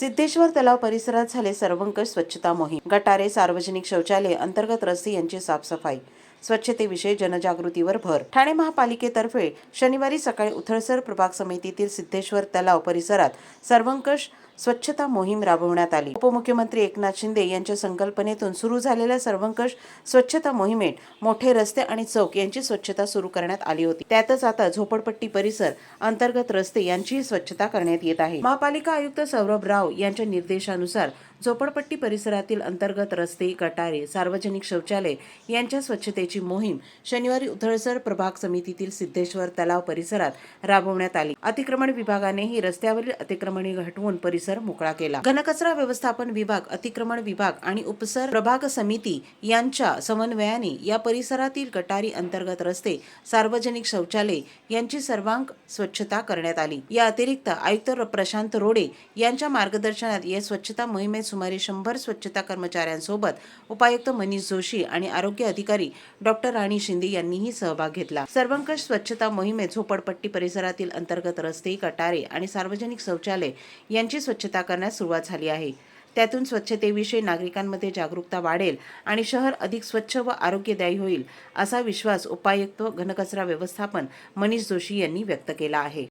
सिद्धेश्वर तलाव परिसरात झाले सर्वंकष स्वच्छता मोहीम. गटारे सार्वजनिक शौचालय अंतर्गत रस्ते यांची साफसफाई स्वच्छतेविषयी जनजागृतीवर भर. ठाणे महापालिकेतर्फे शनिवारी सकाळी उथळसर प्रभाग समितीतील सिद्धेश्वर तलाव परिसरात सर्वंकष स्वच्छता मोहीम राबवण्यात आली. उपमुख्यमंत्री एकनाथ शिंदे यांच्या संकल्पनेतून सुरू झालेल्या सर्वंकष स्वच्छता मोहिमेत मोठे रस्ते आणि चौक यांची स्वच्छता सुरू करण्यात आली होती. त्यातच आता झोपडपट्टी परिसर अंतर्गत रस्ते यांचीही स्वच्छता करण्यात येत आहे. महापालिका आयुक्त सौरभ राव यांच्या निर्देशानुसार झोपडपट्टी परिसरातील अंतर्गत रस्ते गटारे सार्वजनिक शौचालय यांच्या स्वच्छतेची मोहीम शनिवारी उथळसर प्रभाग समितीतील सिद्धेश्वर तलाव परिसरात राबवण्यात आली. अतिक्रमण विभागानेही रस्त्यावरील अतिक्रमणे हटवून परिसर मोकळा केला. घनकचरा व्यवस्थापन विभाग अतिक्रमण विभाग आणि उपसर प्रभाग समिती यांच्या समन्वयाने या परिसरातील गटारी अंतर्गत रस्ते सार्वजनिक शौचालय यांची सर्वांग स्वच्छता करण्यात आली. या अतिरिक्त आयुक्त प्रशांत रोडे यांच्या मार्गदर्शनात या स्वच्छता मोहिमेत सुमारे शंभर स्वच्छता कर्मचाऱ्यांसोबत उपायुक्त मनीष जोशी आणि आरोग्य अधिकारी डॉक्टर राणी शिंदे यांनीही सहभाग घेतला. सर्वंकष स्वच्छता मोहिमेत झोपडपट्टी परिसरातील अंतर्गत रस्ते गटारे आणि सार्वजनिक शौचालय यांची स्वच्छता करण्यास सुरुवात झाली आहे. त्यातून स्वच्छतेविषयी नागरिकांमध्ये जागरूकता वाढेल आणि शहर अधिक स्वच्छ व आरोग्यदायी होईल असा विश्वास उपायुक्त घनकचरा व्यवस्थापन मनीष जोशी यांनी व्यक्त केला आहे.